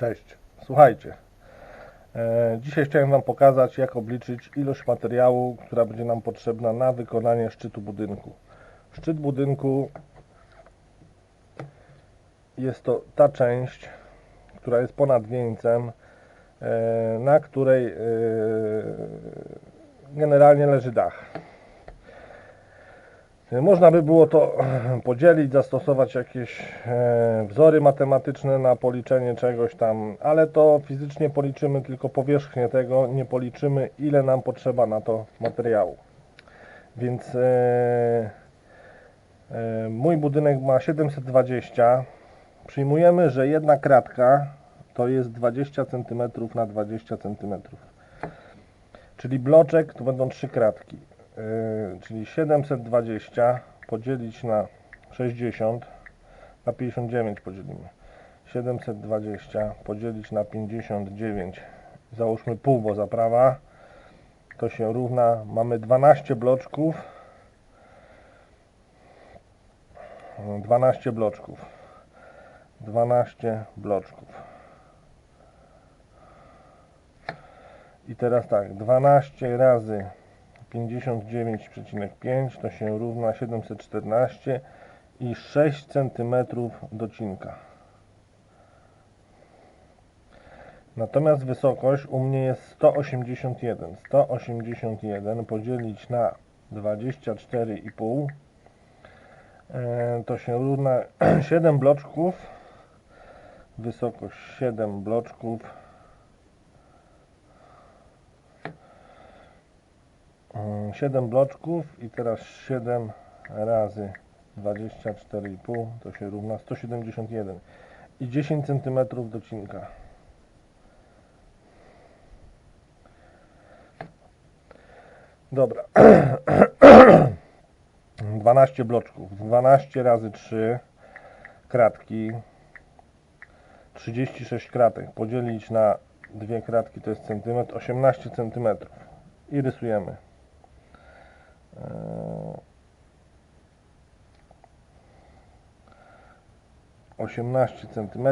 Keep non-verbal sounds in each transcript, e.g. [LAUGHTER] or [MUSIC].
Cześć, słuchajcie. E, dzisiaj chciałem Wam pokazać, jak obliczyć ilość materiału, która będzie nam potrzebna na wykonanie szczytu budynku. Szczyt budynku jest to ta część, która jest ponad wieńcem, e, na której e, generalnie leży dach. Można by było to [CLEARS THROAT] podzielić, zastosować jakieś e, wzory matematyczne na policzenie czegoś tam, ale to fizycznie policzymy tylko powierzchnię tego, nie policzymy ile nam potrzeba na to materiału. Więc e, e, mój budynek ma 720. Przyjmujemy, że jedna kratka to jest 20 cm na 20 cm. Czyli bloczek to będą trzy kratki. Yy, czyli 720 podzielić na 60, na 59 podzielimy. 720 podzielić na 59, załóżmy pół, bo zaprawa, to się równa, mamy 12 bloczków, 12 bloczków, 12 bloczków. I teraz tak, 12 razy 59,5 to się równa 714 i 6 cm docinka. Natomiast wysokość u mnie jest 181. 181 podzielić na 24,5 e, to się równa [CLEARS THROAT] 7 bloczków. Wysokość 7 bloczków 7 bloczków i teraz 7 razy 24,5 to się równa 171 i 10 cm docinka. Dobra. [CLEARS THROAT] 12 bloczków. 12 razy 3 kratki. 36 kratek. Podzielić na dwie kratki to jest centymetr. 18 centymetrów. I rysujemy. 18 cm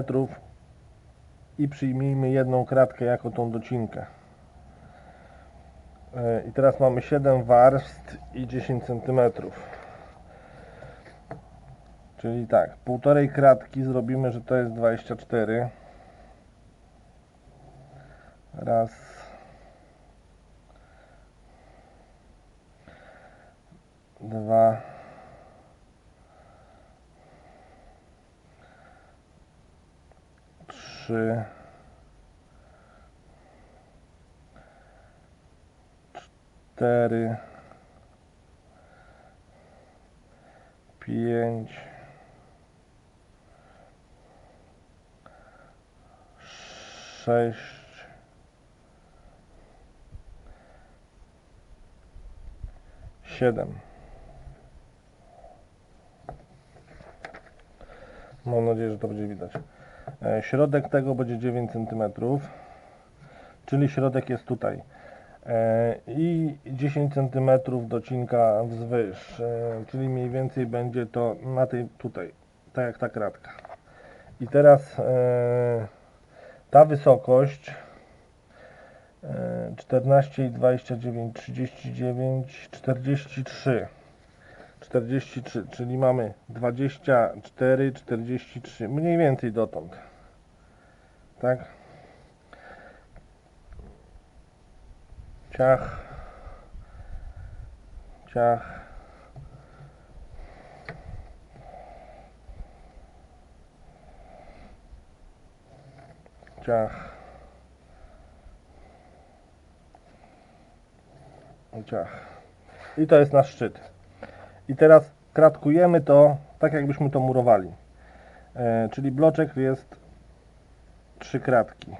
i przyjmijmy jedną kratkę jako tą docinkę. E, I teraz mamy 7 warstw i 10 cm. Czyli tak, półtorej kratki zrobimy, że to jest 24. Raz, dwa, trzy, cztery, pięć, sześć, siedem. Mam nadzieję, że to będzie widać. E, Środek tego będzie 9 cm, czyli środek jest tutaj. E, I 10 cm docinka wzwyż, e, czyli mniej więcej będzie to na tej tutaj, tak jak ta kratka. I teraz ta wysokość e, 14 i 29, 39, 43. 43, czyli mamy 24, 43, mniej więcej dotąd. Tak? Ciach. Ciach. Ciach. Ciach. I to jest nasz szczyt. I teraz kratkujemy to tak, jakbyśmy to murowali. E, czyli bloczek jest trzy kratki.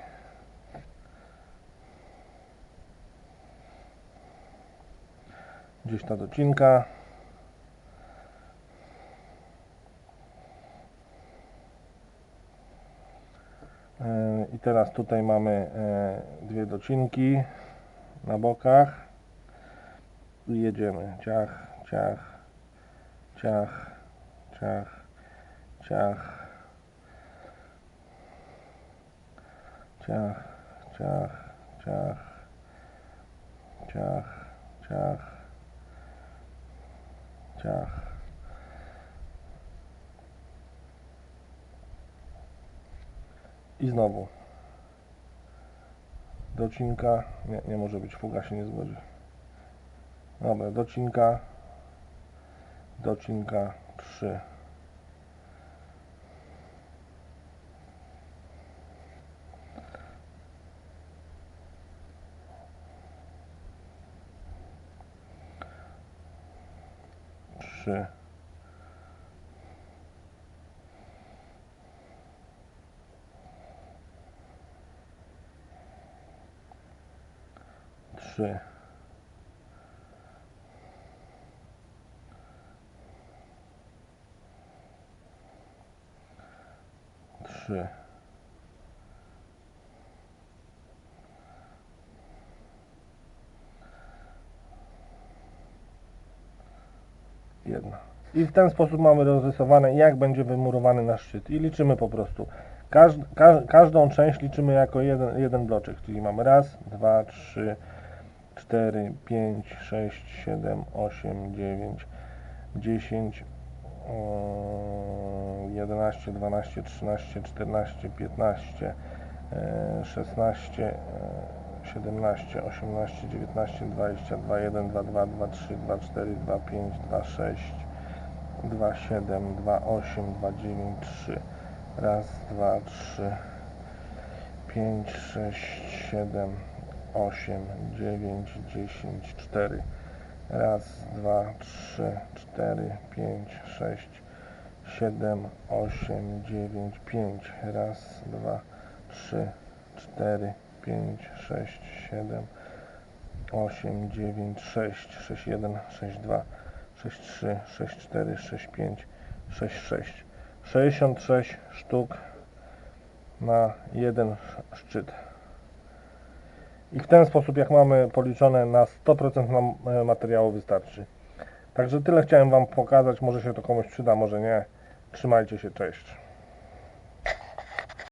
Gdzieś ta docinka. E, I teraz tutaj mamy e, dwie docinki na bokach. I jedziemy. Ciach, ciach, ciach, ciach, ciach. ciach, ciach, ciach, ciach, ciach, ciach. I znowu. Docinka, nie, nie może być, fuga się nie zgodzi. Dobra, docinka, docinka 3. Trzy. Trzy. Trzy. Jedna. I w ten sposób mamy rozrysowane, jak będzie wymurowany nasz szczyt. I liczymy po prostu. Ka, każdą część liczymy jako jeden, jeden bloczek. Czyli mamy raz, dwa, trzy, cztery, pięć, sześć, siedem, osiem, dziewięć, dziesięć, 11, 12, 13, 14, 15, e, 16, e, 17, 18, 19, 20, 21, 22, 23, 24, 25, 26, 27, 28, 29, 3. Raz, dwa, trzy, pięć, sześć, siedem, osiem, dziewięć, dziesięć, cztery. Raz, dwa, trzy, cztery, pięć, sześć, siedem, osiem, dziewięć, pięć. Raz, dwa, trzy, cztery, pięć, sześć, siedem, osiem, dziewięć, sześć, sześć, jeden, sześć, dwa, sześć, trzy, sześć, cztery, sześć, pięć, sześć, sześć. 66 sztuk na jeden szczyt. I w ten sposób, jak mamy policzone na 100% nam e, materiału wystarczy. Także tyle chciałem Wam pokazać. Może się to komuś przyda, może nie. Trzymajcie się, cześć.